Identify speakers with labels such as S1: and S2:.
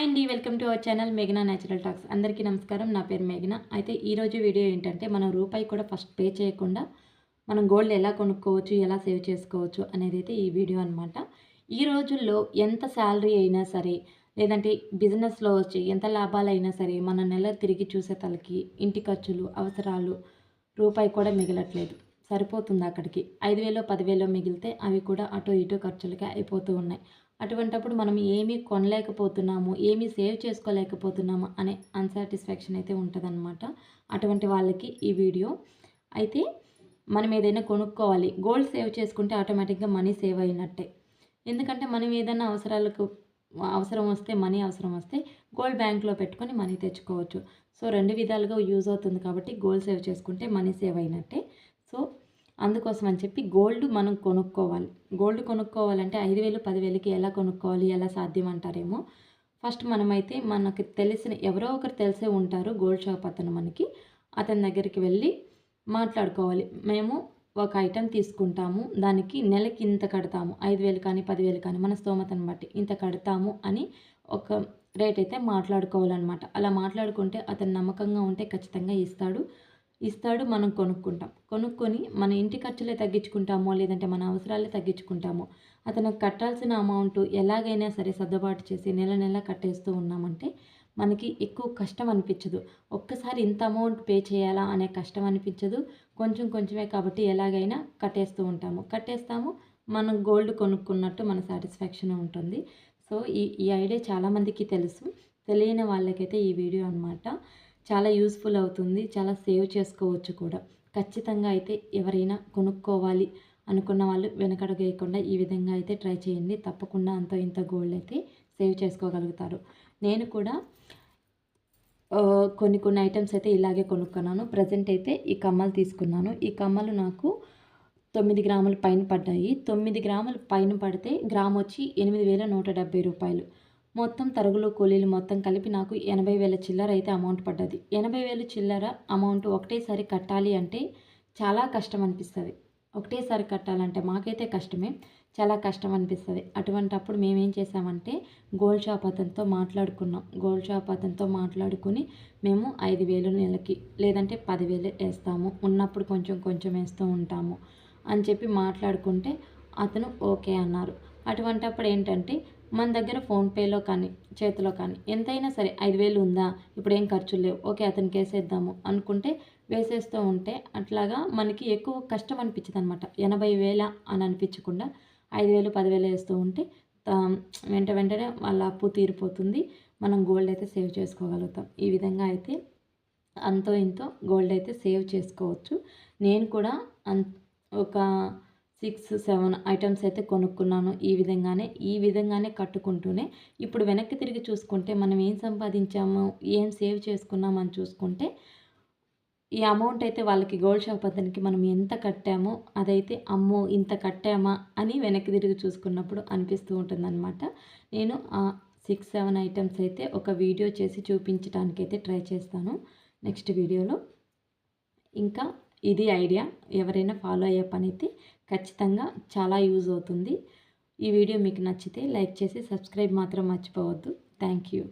S1: Hi అండి welcome to our channel మేఘనా natural talks అందరికీ నమస్కారం నా పేరు మేఘన అయితే ఈరోజు వీడియో ఏంటంటే మనం రూపాయి కూడా ఫస్ట్ పే చేయకుండా మనం గోల్డ్ ఎలా కొనుక్కోవచ్చు ఎలా సేవ్ చేసుకోవచ్చు అనేది అయితే ఈ వీడియో అనమాట ఈ రోజుల్లో ఎంత శాలరీ అయినా సరే లేదంటే బిజినెస్లో వచ్చి ఎంత లాభాలు అయినా సరే మన నెల తిరిగి చూసే తలకి ఇంటి ఖర్చులు అవసరాలు రూపాయి కూడా మిగలట్లేదు. సరిపోతుంది అక్కడికి. ఐదు వేలో పదివేలో మిగిలితే అవి కూడా అటో ఇటు ఖర్చులకి అయిపోతూ ఉన్నాయి. అటువంటప్పుడు మనం ఏమీ కొనలేకపోతున్నాము ఏమీ సేవ్ చేసుకోలేకపోతున్నాము అనే అన్సాటిస్ఫాక్షన్ అయితే ఉంటుందన్నమాట అటువంటి వాళ్ళకి ఈ వీడియో. అయితే మనం ఏదైనా కొనుక్కోవాలి గోల్డ్ సేవ్ చేసుకుంటే ఆటోమేటిక్గా మనీ సేవ్ అయినట్టే. ఎందుకంటే మనం ఏదైనా అవసరాలకు అవసరం వస్తే మనీ అవసరం వస్తే గోల్డ్ బ్యాంక్లో పెట్టుకొని మనీ తెచ్చుకోవచ్చు. సో రెండు విధాలుగా యూజ్ అవుతుంది కాబట్టి గోల్డ్ సేవ్ చేసుకుంటే మనీ సేవ్ అయినట్టే. సో అందుకోసం అని చెప్పి గోల్డ్ మనం కొనుక్కోవాలి. గోల్డ్ కొనుక్కోవాలంటే ఐదు వేలు పదివేలకి ఎలా కొనుక్కోవాలి ఎలా సాధ్యం అంటారేమో. ఫస్ట్ మనమైతే మనకి తెలిసిన ఎవరో ఒకరు తెలిసే ఉంటారు గోల్డ్ షాప్ అతను మనకి. అతని దగ్గరికి వెళ్ళి మాట్లాడుకోవాలి. మేము ఒక ఐటెం తీసుకుంటాము దానికి నెలకి ఇంత కడతాము ఐదు వేలు కానీ పదివేలు కానీ మన స్తోమతను బట్టి ఇంత కడతాము అని ఒక రేట్ అయితే మాట్లాడుకోవాలన్నమాట. అలా మాట్లాడుకుంటే అతను నమ్మకంగా ఉంటే ఖచ్చితంగా ఇస్తాడు. ఇస్తాడు మనం కొనుక్కుంటాం. కొనుక్కొని మన ఇంటి ఖర్చులే తగ్గించుకుంటామో లేదంటే మన అవసరాలే తగ్గించుకుంటామో అతనికి కట్టాల్సిన అమౌంట్ ఎలాగైనా సరే సర్దుబాటు చేసి నెల నెల కట్టేస్తూ ఉన్నామంటే మనకి ఎక్కువ కష్టం అనిపించదు. ఒక్కసారి ఇంత అమౌంట్ పే చేయాలా అనే కష్టం అనిపించదు. కొంచెం కొంచెమే కాబట్టి ఎలాగైనా కట్టేస్తూ ఉంటాము. కట్టేస్తాము మనం గోల్డ్ కొనుక్కున్నట్టు మన సాటిస్ఫాక్షన్ ఉంటుంది. సో ఈ ఈ ఐడియా చాలామందికి తెలుసు. తెలియని వాళ్ళకైతే ఈ వీడియో అనమాట చాలా యూస్ఫుల్ అవుతుంది. చాలా సేవ్ చేసుకోవచ్చు కూడా. ఖచ్చితంగా అయితే ఎవరైనా కొనుక్కోవాలి అనుకున్న వాళ్ళు వెనకడగేయకుండా ఈ విధంగా అయితే ట్రై చేయండి. తప్పకుండా అంత ఇంత గోల్డ్ అయితే సేవ్ చేసుకోగలుగుతారు. నేను కూడా కొన్ని కొన్ని ఐటమ్స్ అయితే ఇలాగే కొనుక్కున్నాను. ప్రజెంట్ అయితే ఈ కమ్మలు తీసుకున్నాను. ఈ కమ్మలు నాకు తొమ్మిది గ్రాముల పైన పడ్డాయి. తొమ్మిది గ్రాముల పైన పడితే గ్రామ్ వచ్చి ఎనిమిది వేల నూట డెబ్బై రూపాయలు. మొత్తం తరుగులు కూలీలు మొత్తం కలిపి నాకు ఎనభై వేల చిల్లర అయితే అమౌంట్ పడ్డది. ఎనభై వేలు చిల్లర అమౌంట్ ఒకటేసారి కట్టాలి అంటే చాలా కష్టం అనిపిస్తుంది. ఒకటేసారి కట్టాలంటే మాకైతే కష్టమే చాలా కష్టం అనిపిస్తుంది. అటువంటప్పుడు మేమేం చేసామంటే గోల్డ్ షాప్ అతనితో మాట్లాడుకున్నాం. గోల్డ్ షాప్ అతనితో మాట్లాడుకుని మేము ఐదు వేలు నెలకి లేదంటే పదివేలు వేస్తాము. ఉన్నప్పుడు కొంచెం కొంచెం వేస్తూ ఉంటాము అని చెప్పి మాట్లాడుకుంటే అతను ఓకే అన్నారు. అటువంటప్పుడు ఏంటంటే మన దగ్గర ఫోన్పేలో కానీ చేతిలో కానీ ఎంతైనా సరే ఐదు వేలు ఉందా? ఇప్పుడు ఏం ఖర్చులు లేవు. ఓకే అతనికి వేసేద్దాము అనుకుంటే వేసేస్తూ ఉంటే అట్లాగా మనకి ఎక్కువ కష్టం అనిపించదు అనమాట ఎనభై వేల అని అనిపించకుండా ఐదు వేలు పదివేలు వేస్తూ ఉంటే వెంట వెంటనే వాళ్ళ అప్పు తీరిపోతుంది. మనం గోల్డ్ అయితే సేవ్ చేసుకోగలుగుతాం. ఈ విధంగా అయితే అంతో ఇంతో గోల్డ్ అయితే సేవ్ చేసుకోవచ్చు. నేను కూడా అన్ ఒక సిక్స్ సెవెన్ ఐటమ్స్ అయితే కొనుక్కున్నాను ఈ విధంగానే. ఈ విధంగానే కట్టుకుంటూనే ఇప్పుడు వెనక్కి తిరిగి చూసుకుంటే మనం ఏం సంపాదించాము ఏం సేవ్ చేసుకున్నామని చూసుకుంటే ఈ అమౌంట్ అయితే వాళ్ళకి గోల్డ్ షాప్ అతనికి మనం ఎంత కట్టామో అదైతే అమ్మో ఇంత కట్టామా అని వెనక్కి తిరిగి చూసుకున్నప్పుడు అనిపిస్తూ ఉంటుందన్నమాట. నేను ఆ సిక్స్ సెవెన్ ఐటమ్స్ అయితే ఒక వీడియో చేసి చూపించడానికి అయితే ట్రై చేస్తాను నెక్స్ట్ వీడియోలో. ఇంకా ఇది ఐడియా ఎవరైనా ఫాలో అయ్యే పని అయితే ఖచ్చితంగా చాలా యూజ్ అవుతుంది. ఈ వీడియో మీకు నచ్చితే లైక్ చేసి సబ్స్క్రైబ్ మాత్రం మర్చిపోవద్దు. Thank you.